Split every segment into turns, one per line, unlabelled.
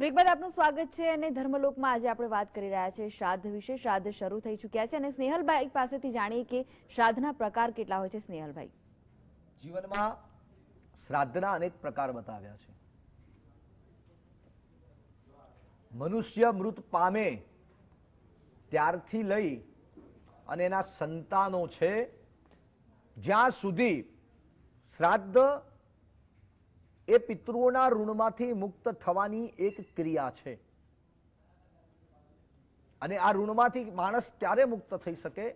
Break બાદ આપનું સ્વાગત છે અને ધર્મલોકમાં આજે આપણે વાત કરી રહ્યા છે શ્રાદ્ધ વિશે. શ્રાદ્ધ શરૂ થઈ ચૂક્યા છે અને સ્નેહલભાઈ પાસેથી જાણીએ કે શ્રાદ્ધના પ્રકાર કેટલા હોય છે. સ્નેહલભાઈ.
જીવનમાં શ્રાદ્ધના અનેક પ્રકાર બતાવ્યા છે. મનુષ્ય મૃત પામે ત્યારથી લઈ અને એના સંતાનો છે. જ્યાં સુધી શ્રાદ્ધ એ પિતૃઓના ઋણમાંથી મુક્ત થવાની એક ક્રિયા છે. અને આ ઋણમાંથી માણસ ત્યારે મુક્ત થઈ શકે?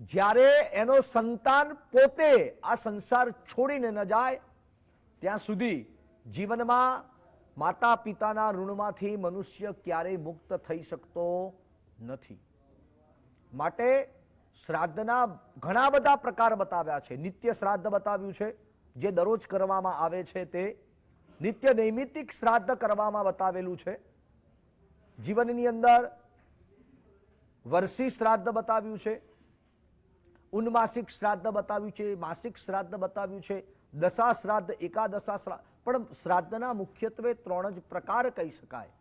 જ્યારે એનો સંતાન પોતે આ સંસાર છોડીને ન જાય, ત્યાં સુધી જીવનમાં માતા પિતાના ઋણમાંથી મનુષ્ય ક્યારેય મુક્ત થઈ શકતો નથી. માટે શ્રાદ્ધના ઘણા બધા પ્રકાર બતાવ્યા છે. નિત્ય શ્રાદ્ધ બતાવ્યું છે. જે દરરોજ કરવામાં આવે છે તે નિત્ય નૈમિતિક શ્રાદ્ધ કરવામાં બતાવેલું છે. જીવનની અંદર વર્ષી શ્રાદ્ધ બતાવ્યું છે, ઉન્માસિક શ્રાદ્ધ બતાવ્યું છે, માસિક શ્રાદ્ધ બતાવ્યું છે, દશા શ્રાદ્ધ, એકાદશા શ્રાદ્ધ પણ શ્રાદ્ધના મુખ્યત્વે ત્રણ જ પ્રકાર કહી શકાય.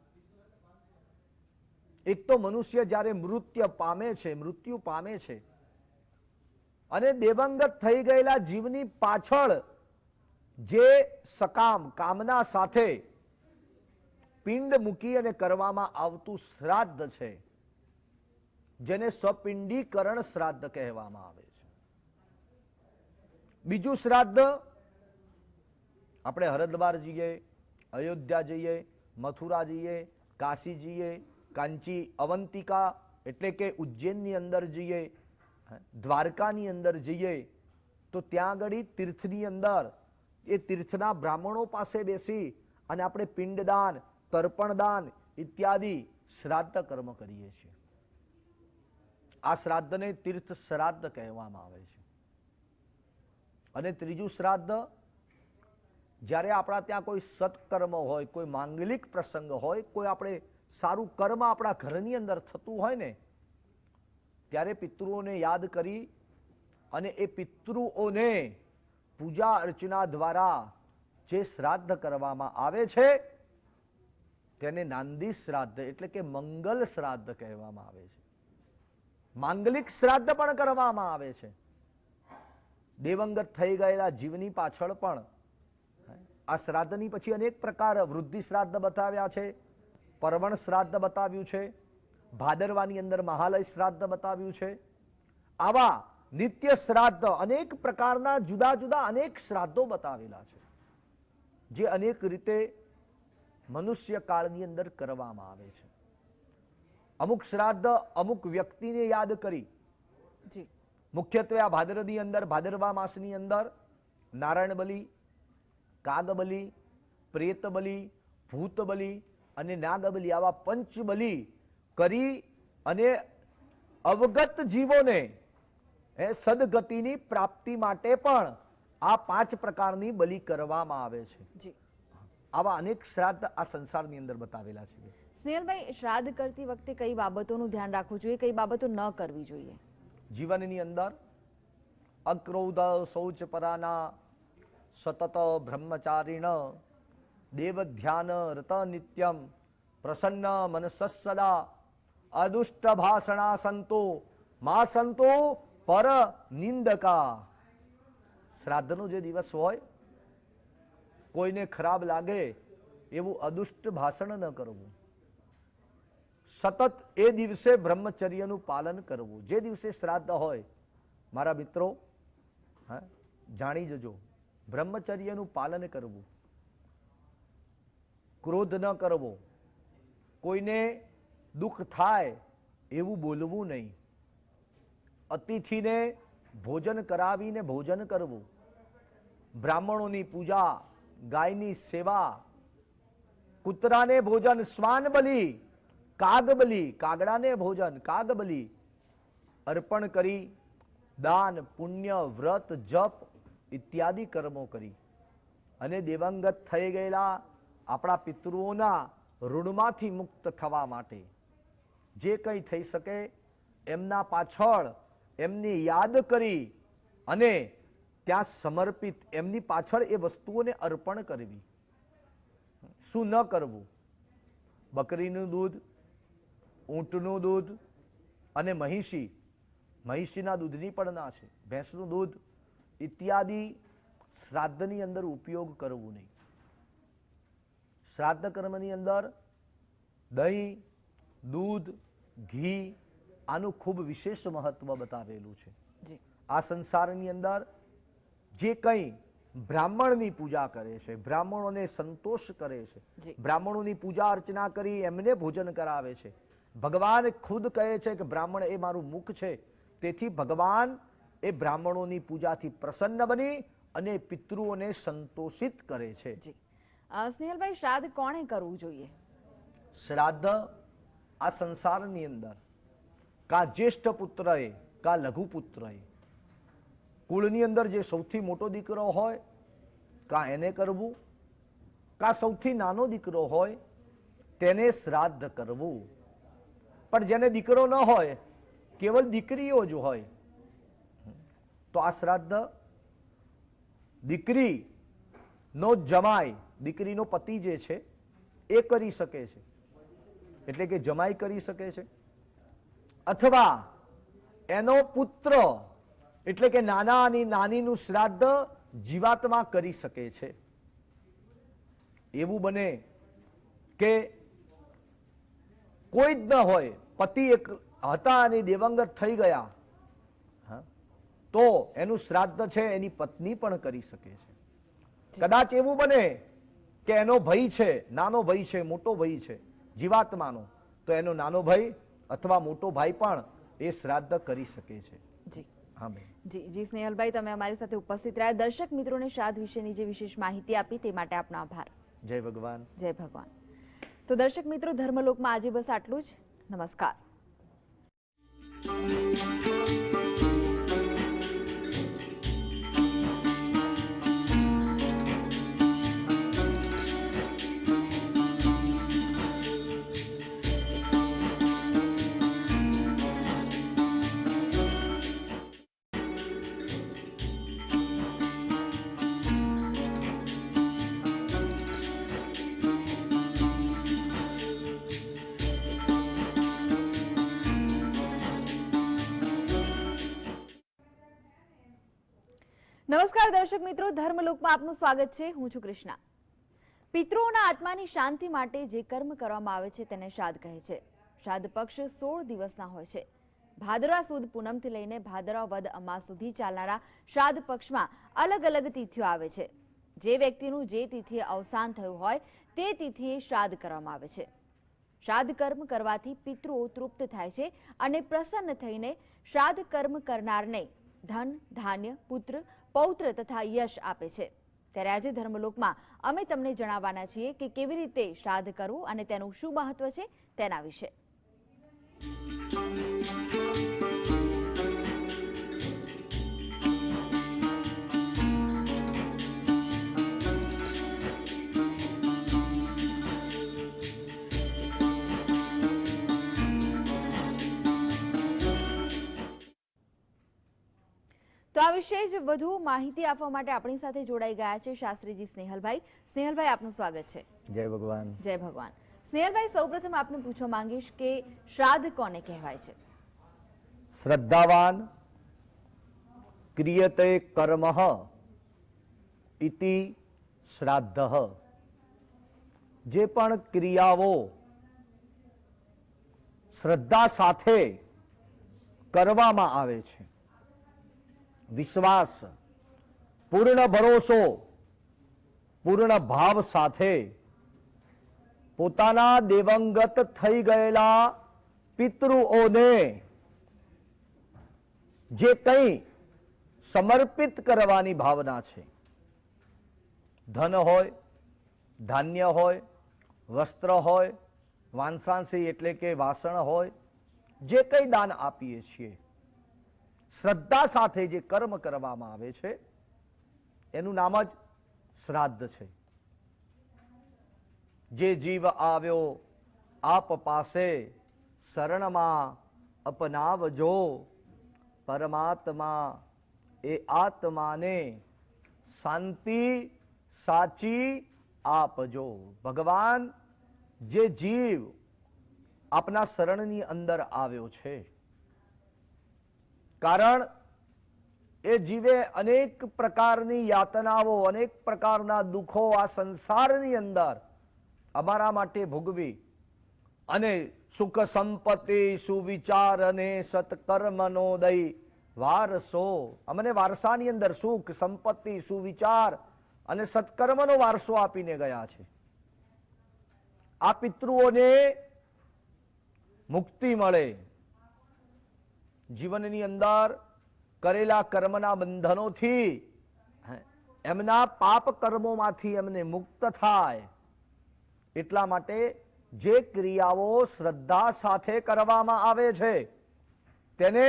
એક તો મનુષ્ય જ્યારે મૃત્યુ પામે છે, મૃત્યુ પામે છે, અને દેવંગત થઈ ગયેલા જીવની પાછળ જે સકામ, કામના સાથે પિંડ મૂકી અને કરવામાં આવતું શ્રાદ્ધ છે, જેને સ્વપિંડીકરણ શ્રાદ્ધ કહેવામાં આવે છે. બીજું શ્રાદ્ધ, આપણે હરદ્વાર જઈએ, અયોધ્યા જઈએ, મથુરા જઈએ, કાશી જઈએ, કાંચી, અવંતિકા, એટલે કે ઉજ્જૈનની અંદર જઈએ દ્વારકાની અંદર જઈએ, તો ત્યાં આગળ તીર્થની અંદર એ તીર્થના બ્રાહ્મણો પાસે બેસી અને આપણે પિંડદાન, તર્પણદાન ઇત્યાદિ શ્રાદ્ધ કર્મ કરીએ છીએ. આ શ્રાદ્ધને તીર્થ શ્રાદ્ધ કહેવામાં આવે છે. અને ત્રીજું શ્રાદ્ધ, જ્યારે આપણા ત્યાં કોઈ સત્કર્મ હોય, કોઈ માંગલિક પ્રસંગ હોય, કોઈ આપણે સારું કર્મ આપણા ઘરની અંદર થતું હોય ને, ત્યારે પિતૃઓને યાદ કરી અને એ પિતૃઓને પૂજા અર્ચના દ્વારા જે શ્રાદ્ધ કરવામાં આવે છે, તેને નાંદી શ્રાદ્ધ એટલે કે મંગલ શ્રાદ્ધ કહેવામાં આવે છે. માંગલિક શ્રાદ્ધ પણ કરવામાં આવે છે. દેવંગત થઈ ગયેલા જીવની પાછળ પણ આ શ્રાદ્ધની પછી અનેક પ્રકાર વૃદ્ધિ શ્રાદ્ધ બતાવ્યા છે, પરવણ શ્રાદ્ધ બતાવ્યું છે, ભાદરવાની અંદર મહાલય શ્રાદ્ધ બતાવ્યું છે. આવા નિત્ય શ્રાદ્ધ અનેક પ્રકારના જુદા જુદા અનેક શ્રાદ્ધો બતાવેલા છે જે અનેક રીતે મનુષ્ય કાળની અંદર કરવામાં આવે છે. અમુક શ્રાદ્ધ અમુક વ્યક્તિને યાદ કરી. મુખ્યત્વે આ ભાદરની અંદર ભાદરવા માસની અંદર નારાયણ બલિ કાગબલી ભૂત ભૂતબલી અને નાગબલી આવા પંચબલી કરી અને અવગત જીવોને એ સદગતિની પ્રાપ્તિ માટે પણ આ પાંચ પ્રકારની બલિ કરવામાં આવે છે. આવા અનેક શ્રાદ્ધ આ સંસારની અંદર બતાવેલા છે.
સ્નેહલભાઈ શ્રાદ્ધ કરતી વખતે કઈ બાબતોનું ધ્યાન રાખવું જોઈએ? કઈ બાબતો ન કરવી જોઈએ?
જીવનની અંદર અક્રોધ શૌચ પરાના સતત બ્રહ્મચારીણ દેવ ધ્યાન રત નિત્યમ પ્રસન્ન મનસસદા અદુષ્ટ ભાષણા સંતો મા સંતો પર નિંદકા. શ્રાદ્ધનો જે દિવસ હોય, કોઈને ખરાબ લાગે એવું અદુષ્ટ ભાષણ ન કરવું. સતત એ દિવસે બ્રહ્મચર્યનું પાલન કરવું. જે દિવસે શ્રાદ્ધ હોય, મારા મિત્રો, હા, જાણી જજો, બ્રહ્મચર્યનું પાલન કરવું. ક્રોધ ન કરવો. કોઈને દુઃખ થાય એવું બોલવું નહીં. અતિથિને ભોજન કરાવીને ભોજન કરવું, બ્રાહ્મણોની પૂજા, ગાયની સેવા, કૂતરાને ભોજન શ્વાન બલી કાગબલી કાગડાને ભોજન કાગબલી અર્પણ કરી, દાન, પુણ્ય, વ્રત, જપ ઇત્યાદિ કર્મો કરી. અને દેવંગત થઈ ગયેલા આપણા પિતૃઓના ઋણમાંથી મુક્ત થવા માટે જે કંઈ થઈ શકે, એમના પાછળ એમની યાદ કરી અને ત્યાં સમર્પિત એમની પાછળ એ વસ્તુઓને અર્પણ કરવી. શું ન કરવું? બકરીનું દૂધ, ઊંટનું દૂધ અને મહિષી. મહિષીના દૂધની પણ ના છે. ભેંસનું દૂધ ઇત્યાદિ શ્રાદ્ધની અંદર ઉપયોગ કરવો નહીં. શ્રાદ્ધ કર્મની અંદર દહીં, દૂધ, ઘી આનું ખૂબ વિશેષ મહત્વ બતાવેલું છે. આ સંસારની અંદર જે કંઈ બ્રાહ્મણની પૂજા કરે છે બ્રાહ્મણોને સંતોષ કરે છે બ્રાહ્મણોની પૂજા અર્ચના કરી એમને ભોજન કરાવે છે. ભગવાન ખુદ કહે છે કે બ્રાહ્મણ એ મારું મુખ છે. તેથી ભગવાન એ બ્રાહ્મણોની પૂજાથી પ્રસન્ન બની અને પિતૃઓને સંતોષિત કરે છે.
સ્નેહલભાઈ શ્રાદ્ધ કોણે કરવું જોઈએ?
શ્રાદ્ધ આ સંસારની અંદર કા જ્યેષ્ઠ પુત્રએ, કા લઘુપુત્રએ કુળની અંદર જે સૌથી મોટો દીકરો હોય, કા એને કરવું, કા સૌથી નાનો દીકરો હોય, તેને શ્રાદ્ધ કરવું. પણ જેને દીકરો ન હોય, કેવલ દીકરીઓ જ હોય. તો આ શ્રાદ્ધ દીકરીનો જમાઈ, દીકરીનો પતિ જે છે, એ કરી શકે છે. એટલે કે જમાઈ કરી શકે છે. અથવા એનો પુત્ર એટલે કે નાના અને નાનીનું શ્રાદ્ધ જીવાત્મા કરી શકે છે. એવું બને કે કોઈ જ ન હોય પતિ એક હતા અને દેવંગત થઈ ગયા તો એનું શ્રાદ્ધ છે એની પત્ની પણ કરી શકે છે. કદાચ એવું બને કે એનો ભાઈ છે નાનો ભાઈ છે મોટો ભાઈ છે જીવાત્માનો તો એનો નાનો ભાઈ અથવા મોટો ભાઈ પણ એ શ્રાદ્ધ કરી શકે છે.
જી.
હા
જી જી સ્નેહલભાઈ તમે અમારી સાથે ઉપસ્થિત રહ્યા. દર્શક મિત્રોને શ્રાદ્ધ વિશેની જે વિશેષ માહિતી આપી તે માટે આપનો આભાર.
જય ભગવાન.
જય ભગવાન. તો દર્શક મિત્રો ધર્મલોકમાં આજે બસ આટલું જ. નમસ્કાર. નમસ્કાર દર્શક મિત્રો, ધર્મલોકમાં આપનું સ્વાગત છે. હું છું કૃષ્ણા. પિતૃઓના આત્માની શાંતિ માટે જે કર્મ કરવામાં આવે છે તેને શ્રાદ્ધ કહે છે. શ્રાદ્ધ પક્ષ સોળ દિવસના હોય છે. ભાદરવા સુદ પૂનમથી લઈને ભાદરવા વદ અમાસ સુધી ચાલનારા શ્રાદ્ધ પક્ષમાં અલગ અલગ તિથિઓ આવે છે. જે વ્યક્તિનું જે તિથિએ અવસાન થયું હોય તે તિથિએ શ્રાદ્ધ કરવામાં આવે છે. શ્રાદ્ધ કર્મ કરવાથી પિતૃઓ તૃપ્ત થાય છે અને પ્રસન્ન થઈને શ્રાદ્ધ કર્મ કરનારને ધન, ધાન્ય, પુત્ર પૌત્ર તથા યશ આપે છે. ત્યારે આજે ધર્મલોકમાં અમે તમને જણાવવાના છીએ કે કેવી રીતે શ્રાદ્ધ કરવું અને તેનું શું મહત્વ છે તેના વિશે. વિશે જ વધુ માહિતી આપવા માટે આપણી સાથે જોડાઈ ગયા છે શાસ્ત્રીજી સ્નેહલભાઈ. સ્નેહલભાઈ આપનું સ્વાગત છે.
જય ભગવાન.
જય ભગવાન. સ્નેહલભાઈ સૌપ્રથમ આપને પૂછવા માંગીશ કે શ્રાદ્ધ કોને કહેવાય છે?
શ્રદ્ધાવાન ક્રિયતે કર્મ ઇતિ શ્રાદ્ધ. જે પણ ક્રિયાઓ શ્રદ્ધા સાથે કરવામાં આવે છે વિશ્વાસ, પૂર્ણ ભરોસો, પૂર્ણ ભાવ સાથે પોતાના દેવંગત થઈ ગયેલા પિતૃઓને જે કંઈ સમર્પિત કરવાની ભાવના છે, ધન હોય, ધાન્ય હોય, વસ્ત્ર હોય, વાંસાંસી એટલે કે વાસણ હોય, જે કંઈ દાન આપીએ છીએ શ્રદ્ધા સાથે જે કર્મ કરવામાં આવે છે, એનું નામ જ શ્રાદ્ધ છે. જે જીવ આવ્યો, આપ પાસે શરણમાં અપનાવજો. પરમાત્મા એ આત્માને શાંતિ સાચી આપજો. ભગવાન જે જીવ આપના શરણની અંદર આવ્યો છે કારણ એ જીવે અનેક પ્રકારની યાતનાઓ, અનેક પ્રકારના દુઃખો આ સંસારની અંદર અમારા માટે ભોગવી અને સુખ સંપત્તિ, સુવિચાર અને સત્કર્મનો દઈ વારસો, અમને વારસાની અંદર સુખ, સંપત્તિ, સુવિચાર અને સત્કર્મનો વારસો આપીને ગયા છે. આ પિતૃઓને મુક્તિ મળે. જીવનની અંદર કરેલા કર્મના બંધનોથી એમના પાપ કર્મોમાંથી એમને મુક્ત થાય. એટલા માટે જે ક્રિયાઓ શ્રદ્ધા સાથે કરવામાં આવે છે, તેને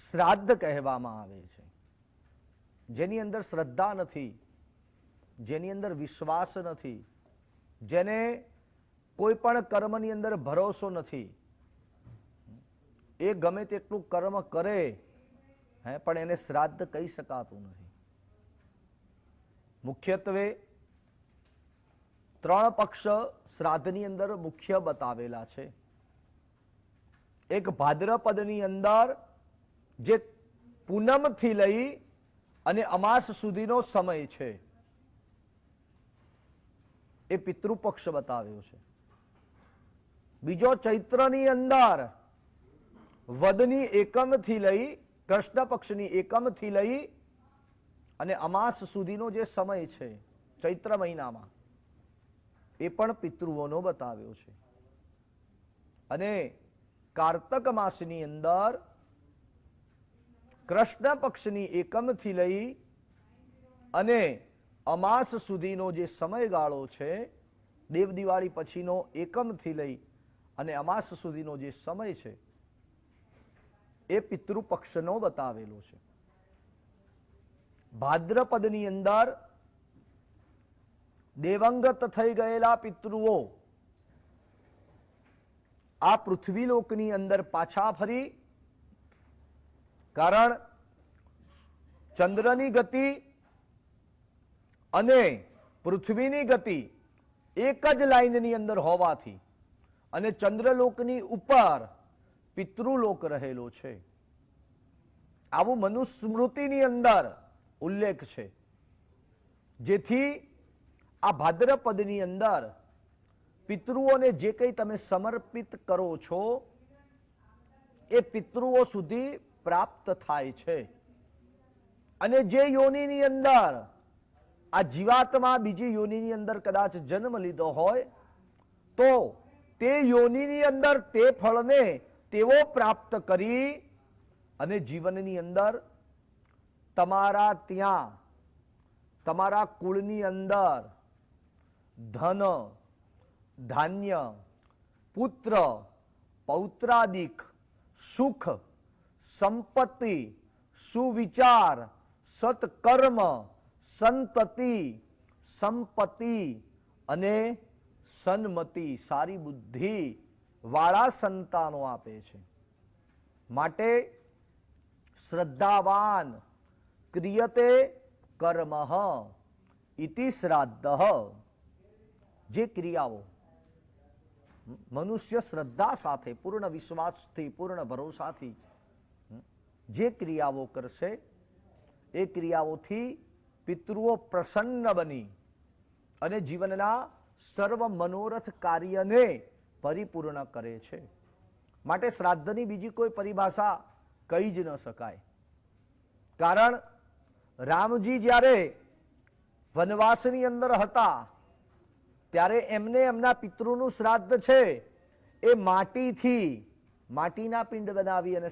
શ્રાદ્ધ કહેવામાં આવે છે. જેની અંદર શ્રદ્ધા નથી, જેની અંદર વિશ્વાસ નથી, જેને કોઈ પણ કર્મની અંદર ભરોસો નથી એ ગમે તેટલું કર્મ કરે, હે, પણ એને શ્રાદ્ધ કહી શકાતું નથી. મુખ્યત્વે ત્રણ પક્ષ શ્રાદ્ધની અંદર મુખ્ય બતાવેલા છે. એક ભાદ્રપદની અંદર જે પૂનમથી લઈ અને અમાસ સુધીનો સમય છે. એ પિતૃપક્ષ બતાવ્યો છે. બીજો ચૈત્રની અંદર વદની એકમથી લઈ, કૃષ્ણ પક્ષની એકમથી લઈ અને અમાસ સુધીનો જે સમય છે, ચૈત્ર મહિનામાં, એ પણ પિતૃઓનો બતાવ્યો છે. અને કાર્તક માસની અંદર કૃષ્ણ પક્ષની એકમથી લઈ અને અમાસ સુધીનો જે સમયગાળો છે, દેવ દિવાળી પછીનો એકમથી લઈ અને અમાસ સુધીનો જે સમય છે એ પિતૃપક્ષનો બતાવેલો છે. ભાદ્રપદની અંદર દેવંગત થઈ ગયેલા પિતૃઓ આ પૃથ્વીલોકની અંદર પાછા ફરી, કારણ ચંદ્રની ગતિ અને પૃથ્વીની ગતિ એક જ લાઈનની અંદર હોવાથી અને ચંદ્રલોકની ઉપર પિતૃલોક રહેલો છે. આવું મનુસ્મૃતિની અંદર ઉલ્લેખ છે. જેથી આ ભાદ્રપદની અંદર પિતૃઓને જે કંઈ તમે સમર્પિત કરો છો, એ પિતૃઓ સુધી પ્રાપ્ત થાય છે. અને જે યોનિની અંદર, આ જીવાત્મા બીજી યોનિની અંદર કદાચ જન્મ લીધો હોય, તો તે યોનિની અંદર તે ફળને તેઓ પ્રાપ્ત કરી અને જીવનની અંદર તમારા ત્યાં, તમારા કુળની અંદર ધન, ધાન્ય, પુત્ર, પૌત્રાદિક, સુખ, સંપત્તિ, સુવિચાર, સત્કર્મ, સંતતિ, સંપત્તિ અને સન્મતિ, સારી બુદ્ધિ વાળા સંતાનો આપે છે. માટે શ્રદ્ધાવાન ક્રિયતે કર્મ ઇતિ શ્રાદ્ધ. જે ક્રિયાઓ મનુષ્ય શ્રદ્ધા સાથે, પૂર્ણ વિશ્વાસથી, પૂર્ણ ભરોસાથી જે ક્રિયાઓ કરશે, એ ક્રિયાઓથી પિતૃઓ પ્રસન્ન બની અને જીવનના સર્વ મનોરથ કાર્યને પરિપૂર્ણ કરે છે. માટે શ્રાદ્ધની બીજી કોઈ પરિભાષા કહી જ ન શકાય. કારણ રામજી જ્યારે વનવાસની અંદર હતા, ત્યારે એમને એમના પિતૃનું શ્રાદ્ધ છે એ માટીથી, માટીના પિંડ બનાવી અને